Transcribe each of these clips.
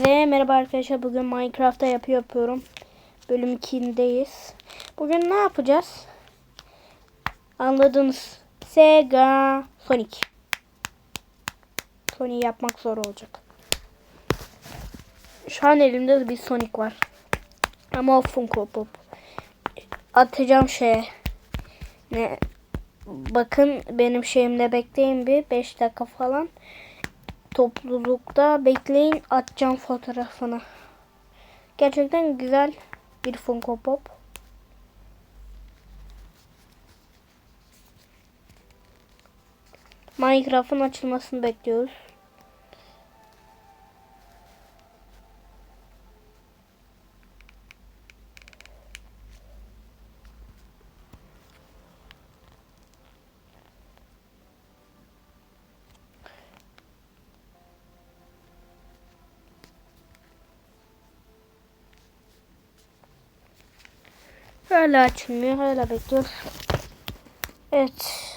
Hepinize merhaba arkadaşlar. Bugün Minecraft'ta yapı yapıyorum. Bölüm 2'deyiz. Bugün ne yapacağız? Anladınız. Sega Sonic. Sonic yapmak zor olacak. Şu an elimde bir Sonic var. Ama o Funko Pop. Atacağım şeye. Ne? Bakın benim şeyimde bekleyin bir 5 dakika falan toplulukta bekleyin atacağım fotoğrafını. Gerçekten güzel bir Funko Pop. Minecraft'ın açılmasını bekliyoruz. Hala açılmıyor. Hala bekliyoruz. Evet.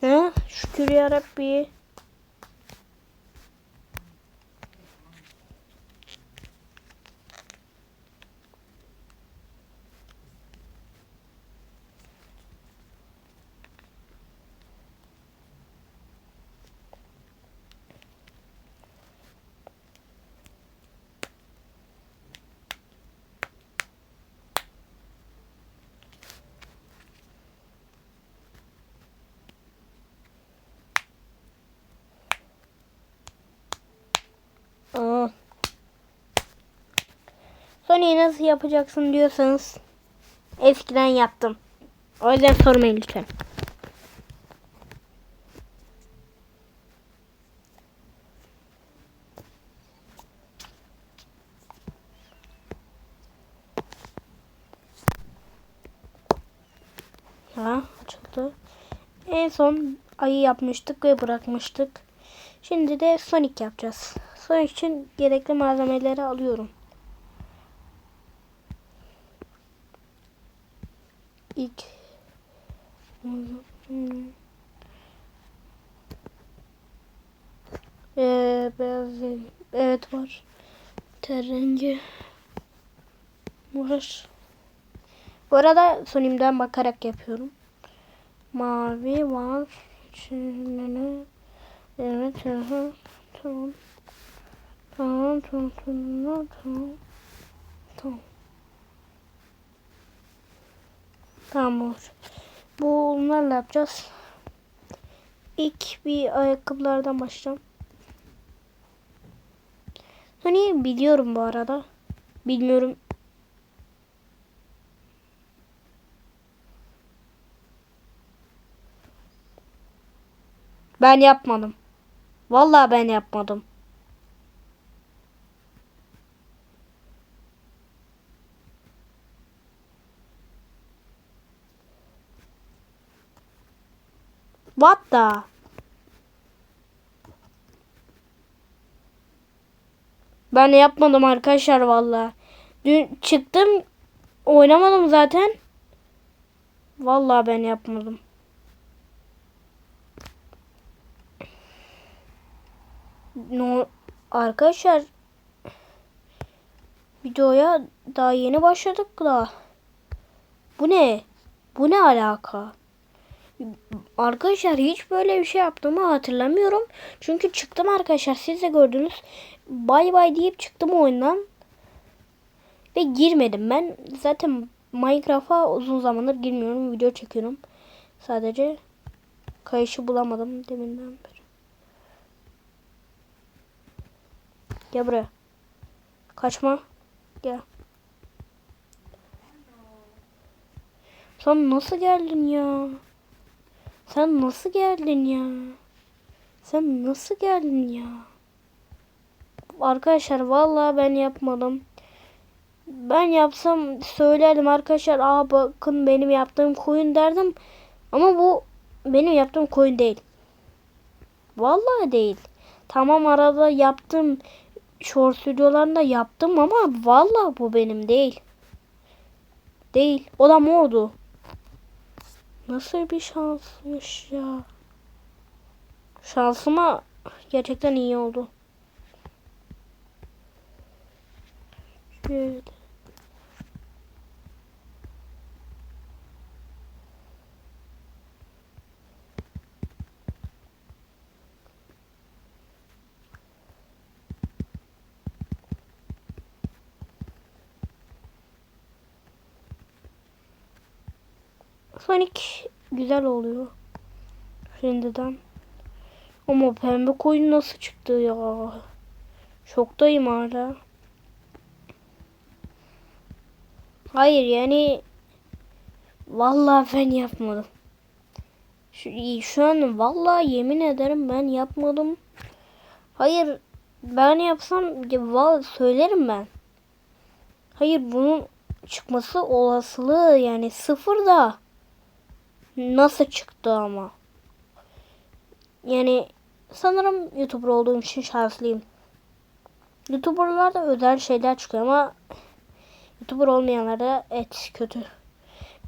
Ha? Şükür yarabbi. Aa. Sony'yi nasıl yapacaksın diyorsanız eskiden yaptım. O yüzden sormayın lütfen. Ha açıldı. En son ayı yapmıştık ve bırakmıştık. Şimdi de Sonic yapacağız. Sonic için gerekli malzemeleri alıyorum. İlk ee, beyaz evet var. Ter rengi var. Bu arada Sonic'den bakarak yapıyorum. Mavi var. Şimdi Evet, tamam. Tamam. Tamam, tamam, tamam, tamam. Tamam. Tamam olur. Bunlarla yapacağız. İlk bir ayakkabılardan başlayacağım. Hani biliyorum bu arada. Bilmiyorum. Ben yapmadım. Vallahi ben yapmadım. What the? Ben yapmadım arkadaşlar vallahi. Dün çıktım oynamadım zaten. Vallahi ben yapmadım. No arkadaşlar videoya daha yeni başladık da. Bu ne? Bu ne alaka? Arkadaşlar hiç böyle bir şey yaptığımı hatırlamıyorum. Çünkü çıktım arkadaşlar siz de gördünüz. Bay bay deyip çıktım oyundan. Ve girmedim ben. Zaten Minecraft'a uzun zamandır girmiyorum. Video çekiyorum. Sadece kayışı bulamadım deminden beri. Gel buraya. Kaçma. Gel. Sen nasıl geldin ya? Sen nasıl geldin ya? Sen nasıl geldin ya? Arkadaşlar vallahi ben yapmadım. Ben yapsam söylerdim arkadaşlar. Aa bakın benim yaptığım koyun derdim. Ama bu benim yaptığım koyun değil. Vallahi değil. Tamam arada yaptım. Short stüdyolarında yaptım ama vallahi bu benim değil. Değil. O da mordu. Nasıl bir şansmış ya. Şansıma gerçekten iyi oldu. Şöyle. Sonic güzel oluyor. Şimdiden. Ama pembe koyun nasıl çıktı ya? Şoktayım hala. Hayır yani vallahi ben yapmadım. Şu, şu an vallahi yemin ederim ben yapmadım. Hayır ben yapsam vallahi söylerim ben. Hayır bunun çıkması olasılığı yani sıfır da nasıl çıktı ama. Yani sanırım YouTuber olduğum için şanslıyım. YouTuber'larda özel şeyler çıkıyor ama YouTuber olmayanlarda et kötü.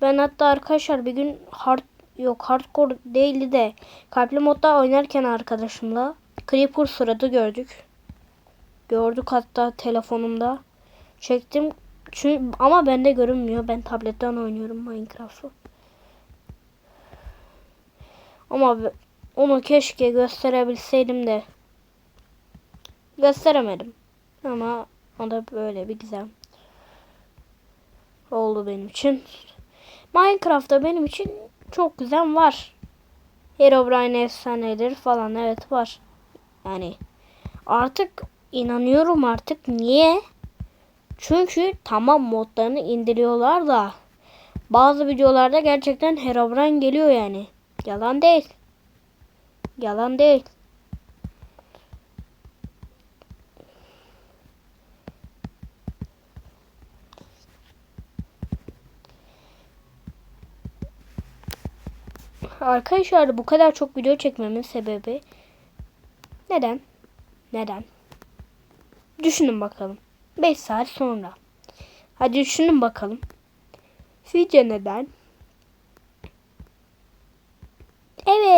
Ben hatta arkadaşlar bir gün hard yok hardcore değildi de kalpli modda oynarken arkadaşımla Creeper sırada gördük. Gördük hatta telefonumda. Çektim. Çünkü, ama bende görünmüyor. Ben tabletten oynuyorum Minecraft'ı. Ama onu keşke gösterebilseydim de gösteremedim. Ama o da böyle bir güzel oldu benim için. Minecraft'ta benim için çok güzel var. Herobrine efsaneleri falan evet var. Yani artık inanıyorum artık. Niye? Çünkü tamam modlarını indiriyorlar da bazı videolarda gerçekten Herobrine geliyor yani. Yalan değil. Yalan değil. Arkadaşlar bu kadar çok video çekmemin sebebi neden? Neden? Düşünün bakalım. 5 saat sonra. Hadi düşünün bakalım. Sizce neden?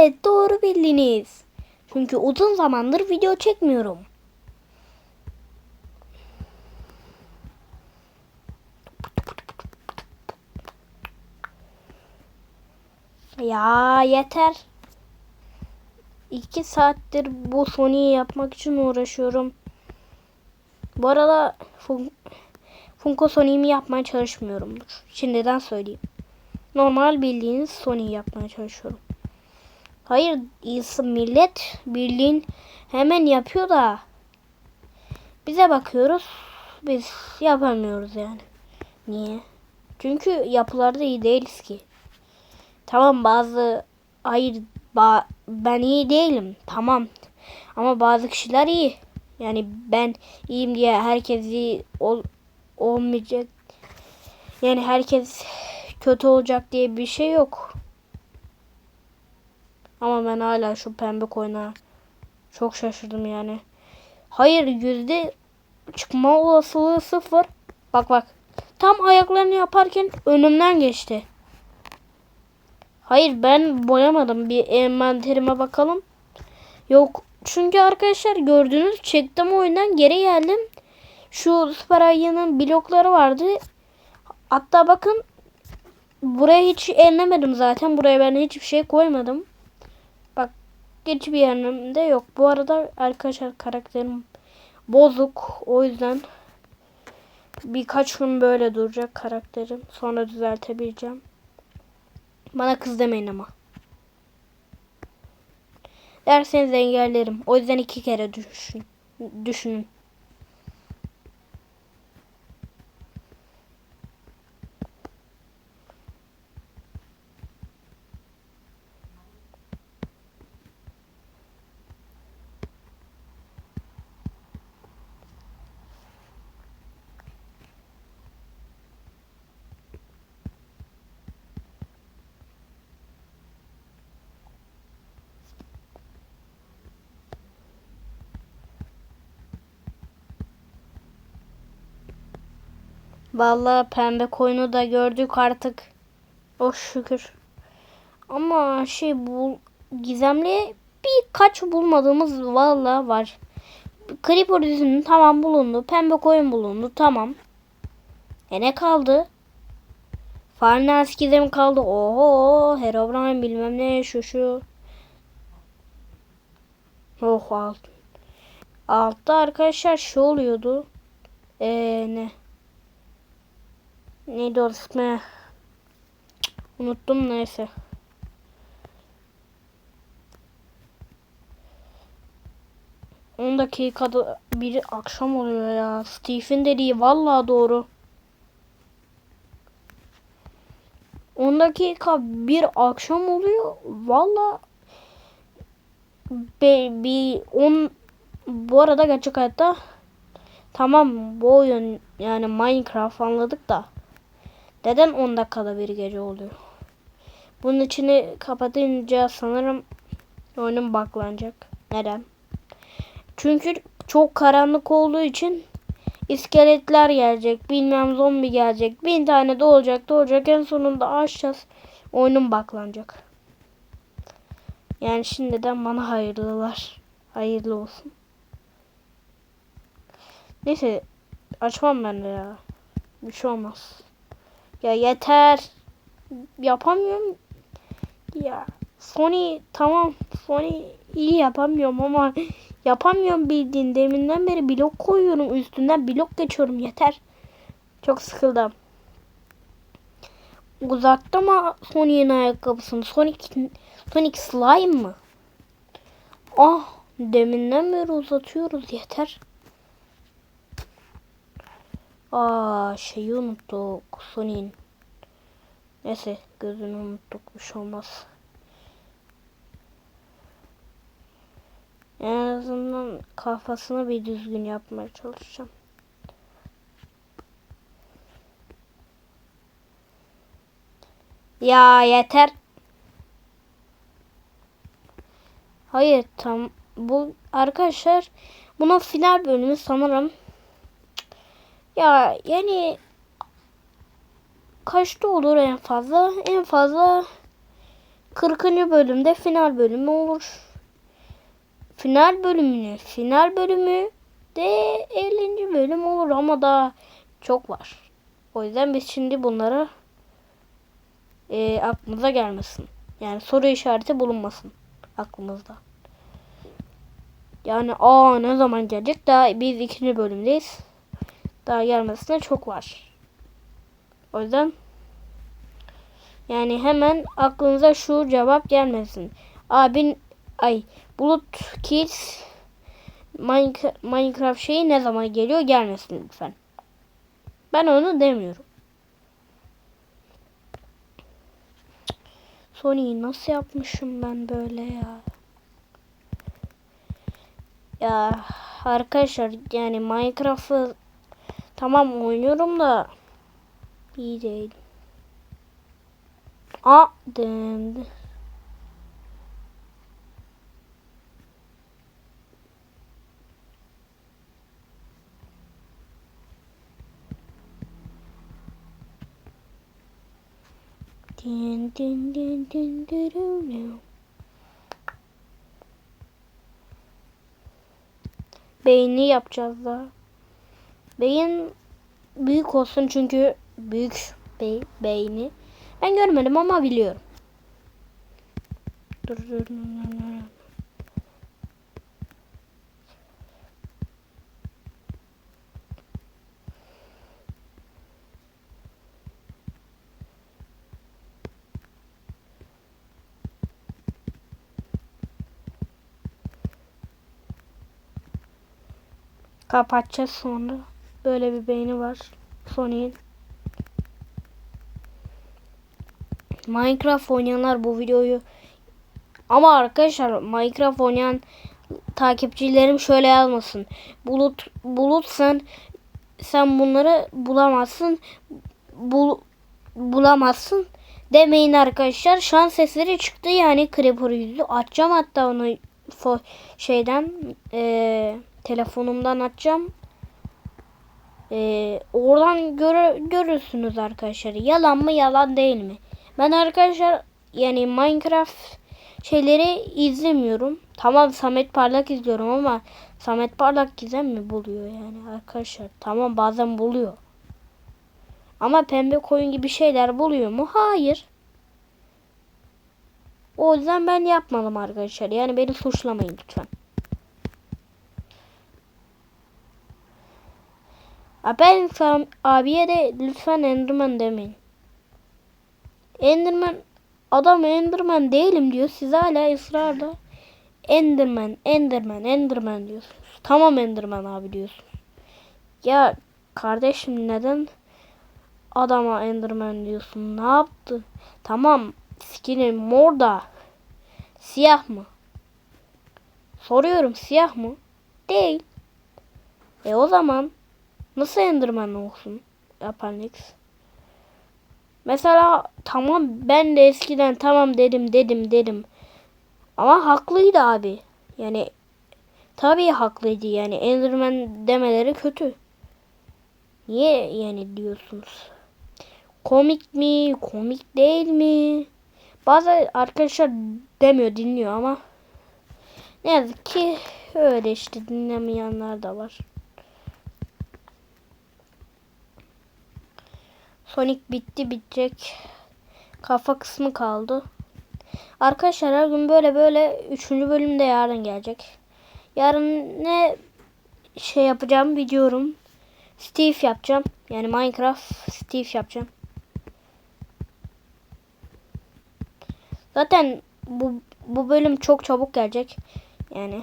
Evet doğru bildiniz. Çünkü uzun zamandır video çekmiyorum. Ya yeter. İki saattir bu Sony'yi yapmak için uğraşıyorum. Bu arada fun Funko Sony'mi yapmaya çalışmıyorumdur. Şimdiden söyleyeyim. Normal bildiğiniz Sony yapmaya çalışıyorum. Hayır millet bildiğin hemen yapıyor da bize bakıyoruz biz yapamıyoruz yani. Niye? Çünkü yapılarda iyi değiliz ki. Tamam bazı hayır ba, ben iyi değilim tamam ama bazı kişiler iyi. Yani ben iyiyim diye herkes iyi ol, olmayacak. Yani herkes kötü olacak diye bir şey yok. Ama ben hala şu pembe koyuna çok şaşırdım yani. Hayır yüzde çıkma olasılığı sıfır. Bak bak. Tam ayaklarını yaparken önümden geçti. Hayır ben boyamadım. Bir envanterime bakalım. Yok. Çünkü arkadaşlar gördünüz çektim oyundan geri geldim. Şu Super Ayı'nın blokları vardı. Hatta bakın buraya hiç ellemedim zaten. Buraya ben hiçbir şey koymadım. Bak hiçbir yerimde yok. Bu arada arkadaşlar karakterim bozuk. O yüzden birkaç gün böyle duracak karakterim. Sonra düzeltebileceğim. Bana kız demeyin ama. Derseniz engellerim. O yüzden iki kere düşün, düşünün. Vallahi pembe koyunu da gördük artık. Oh şükür. Ama şey bu gizemli birkaç bulmadığımız vallahi var. Creeper dizinin tamam bulundu. Pembe koyun bulundu. Tamam. E ne kaldı? Farnas gizemi kaldı. Oho Herobrine bilmem ne şu şu. Oh alt. Altta arkadaşlar şu oluyordu. Eee ne? Neydi o ismi? Unuttum neyse. On dakikada biri akşam oluyor ya. Steve'in dediği vallahi doğru. 10 dakika bir akşam oluyor. Valla bir 10 bu arada gerçek hayatta tamam bu oyun yani Minecraft anladık da neden 10 dakikada bir gece oluyor? Bunun içini kapatınca sanırım oyunun baklanacak. Neden? Çünkü çok karanlık olduğu için iskeletler gelecek, bilmem zombi gelecek, bin tane de olacak, da olacak. En sonunda açacağız. Oyunun baklanacak. Yani şimdiden bana hayırlılar. Hayırlı olsun. Neyse açmam ben de ya. Bir şey olmaz. Ya yeter. Yapamıyorum. Ya Sony tamam Sony iyi yapamıyorum ama yapamıyorum bildiğin deminden beri blok koyuyorum üstünden blok geçiyorum yeter. Çok sıkıldım. Uzakta mı Sony'nin ayakkabısını? Sonic, Sonic Slime mı? Ah deminden beri uzatıyoruz yeter. Aa şeyi unuttuk Sonic'in. Neyse gözünü unuttuk bir şey olmaz. En azından kafasını bir düzgün yapmaya çalışacağım. Ya yeter. Hayır tam bu arkadaşlar bunun final bölümü sanırım. Ya yani kaçta olur en fazla? En fazla 40. bölümde final bölümü olur. Final bölümünü, final bölümü de 50. bölüm olur ama daha çok var. O yüzden biz şimdi bunları e, aklımıza gelmesin. Yani soru işareti bulunmasın aklımızda. Yani aa ne zaman gelecek? Daha biz ikinci bölümdeyiz. Daha gelmesine çok var. O yüzden yani hemen aklınıza şu cevap gelmesin. Abin ay Bulut Kids Minecraft şeyi ne zaman geliyor gelmesin lütfen. Ben onu demiyorum. Sony'yi nasıl yapmışım ben böyle ya? Ya arkadaşlar yani Minecraft'ı tamam oynuyorum da iyi değil. Aa demdi. Din din din din din Beyni yapacağız da. Beyin büyük olsun çünkü büyük bey, beyni. Ben görmedim ama biliyorum. Dur dur dur. dur. Kapatacağız sonra. Böyle bir beyni var. Sony'in. Minecraft oynayanlar bu videoyu ama arkadaşlar Minecraft oynayan takipçilerim şöyle yazmasın. Bulut bulut sen bunları bulamazsın. Bul, bulamazsın demeyin arkadaşlar. Şans sesleri çıktı yani Creeper yüzü. Açacağım hatta onu şeyden eee telefonumdan açacağım. Ee, oradan göre, görürsünüz arkadaşlar. Yalan mı yalan değil mi? Ben arkadaşlar yani Minecraft şeyleri izlemiyorum. Tamam Samet Parlak izliyorum ama Samet Parlak gizem mi buluyor yani arkadaşlar? Tamam bazen buluyor. Ama pembe koyun gibi şeyler buluyor mu? Hayır. O yüzden ben yapmadım arkadaşlar. Yani beni suçlamayın lütfen. Ben Sam abiye de lütfen Enderman demeyin. Enderman adam Enderman değilim diyor. Siz hala ısrarla Enderman, Enderman, Enderman diyorsunuz. Tamam Enderman abi diyorsunuz. Ya kardeşim neden adama Enderman diyorsun? Ne yaptı? Tamam skinin mor da siyah mı? Soruyorum siyah mı? Değil. E o zaman nasıl Enderman olsun? Appendix. Mesela tamam ben de eskiden tamam dedim dedim dedim. Ama haklıydı abi. Yani tabii haklıydı yani Enderman demeleri kötü. Niye yani diyorsunuz? Komik mi? Komik değil mi? Bazı arkadaşlar demiyor dinliyor ama ne yazık ki öyle işte dinlemeyenler de var. Sonic bitti bitecek. Kafa kısmı kaldı. Arkadaşlar her gün böyle böyle 3. bölüm de yarın gelecek. Yarın ne şey yapacağım biliyorum. Steve yapacağım. Yani Minecraft Steve yapacağım. Zaten bu bu bölüm çok çabuk gelecek. Yani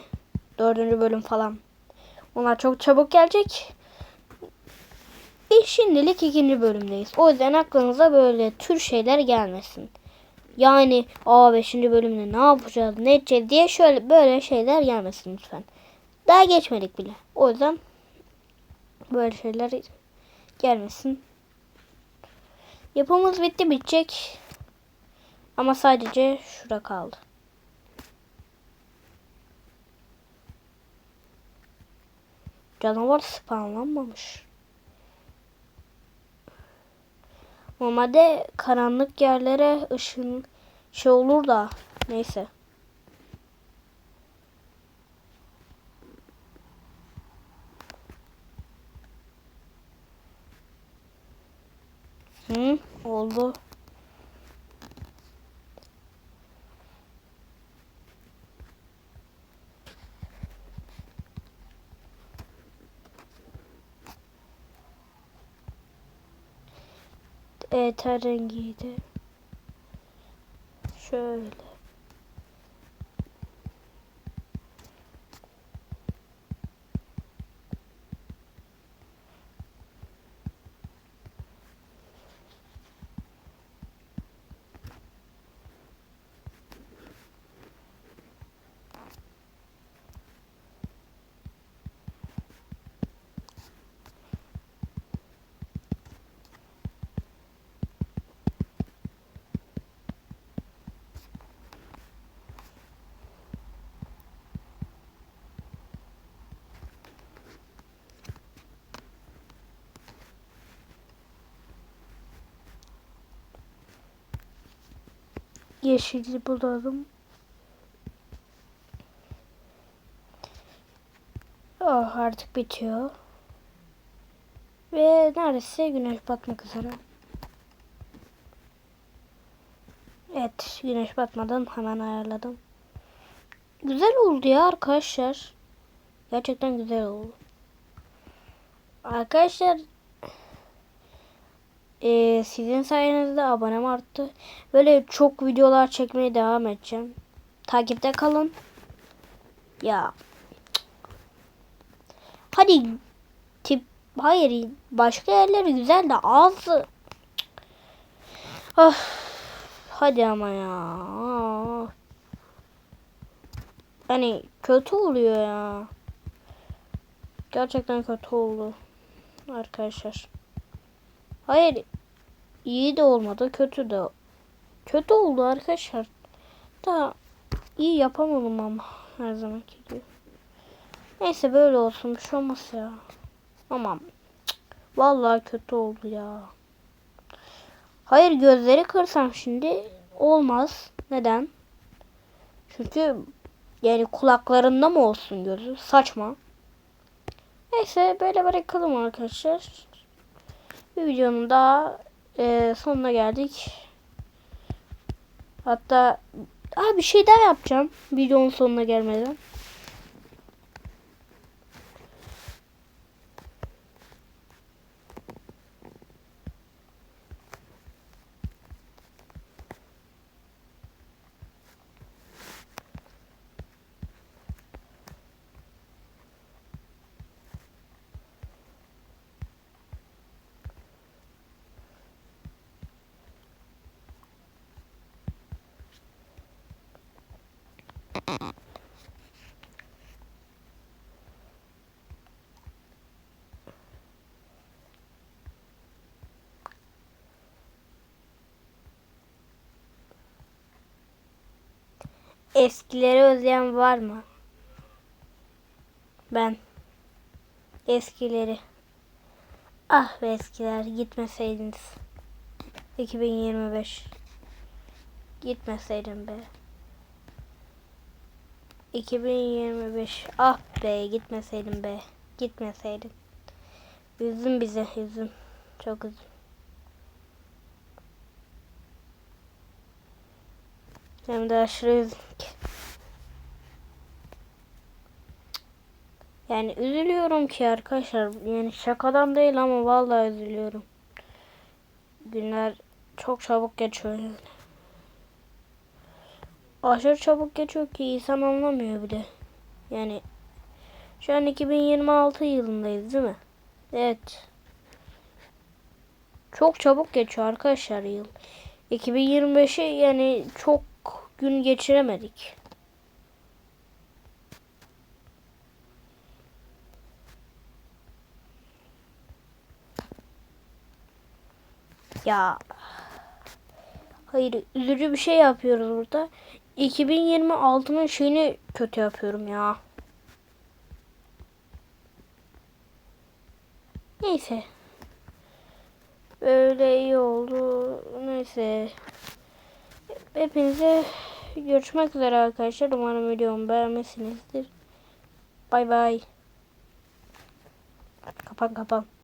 dördüncü bölüm falan. Onlar çok çabuk gelecek. Şimdilik ikinci bölümdeyiz. O yüzden aklınıza böyle tür şeyler gelmesin. Yani a 5. bölümde ne yapacağız ne edeceğiz diye şöyle böyle şeyler gelmesin lütfen. Daha geçmedik bile. O yüzden böyle şeyler gelmesin. Yapımız bitti bitecek. Ama sadece şura kaldı. Canavar spawnlanmamış. Normalde karanlık yerlere ışın şey olur da neyse. Hı, oldu. Eter rengiydi. Şöyle. Yeşili bulalım. Oh artık bitiyor. Ve neredeyse güneş batmak üzere. Evet güneş batmadan hemen ayarladım. Güzel oldu ya arkadaşlar. Gerçekten güzel oldu. Arkadaşlar ee, sizin sayenizde abonem arttı. Böyle çok videolar çekmeye devam edeceğim. Takipte kalın. Ya. Hadi tip hayır başka yerleri güzel de ağzı. Ah. Hadi ama ya. Hani kötü oluyor ya. Gerçekten kötü oldu. Arkadaşlar. Hayır. İyi de olmadı. Kötü de. Kötü oldu arkadaşlar. Da iyi yapamadım ama her zamanki gibi. Neyse böyle olsun. Bir şey olmaz ya. Ama cık, Vallahi kötü oldu ya. Hayır gözleri kırsam şimdi olmaz. Neden? Çünkü yani kulaklarında mı olsun gözü? Saçma. Neyse böyle bırakalım arkadaşlar. Bir videonun daha e, sonuna geldik. Hatta Aa, bir şey daha yapacağım. Videonun sonuna gelmeden. Eskileri özleyen var mı? Ben. Eskileri. Ah be eskiler gitmeseydiniz. 2025. Gitmeseydin be. 2025. Ah be gitmeseydin be. Gitmeseydin. Üzdün bizi üzdün. Çok üzdün. Hem de aşırı üzdün ki. Yani üzülüyorum ki arkadaşlar. Yani şakadan değil ama vallahi üzülüyorum. Günler çok çabuk geçiyor. Aşırı çabuk geçiyor ki insan anlamıyor bile. Yani şu an 2026 yılındayız değil mi? Evet. Çok çabuk geçiyor arkadaşlar yıl. 2025'i yani çok gün geçiremedik. Ya Hayır üzücü bir şey yapıyoruz burada. 2026'nın şeyini kötü yapıyorum ya. Neyse. Böyle iyi oldu. Neyse. Hepinize görüşmek üzere arkadaşlar. Umarım videomu beğenmişsinizdir. Bay bay. Kapan kapan.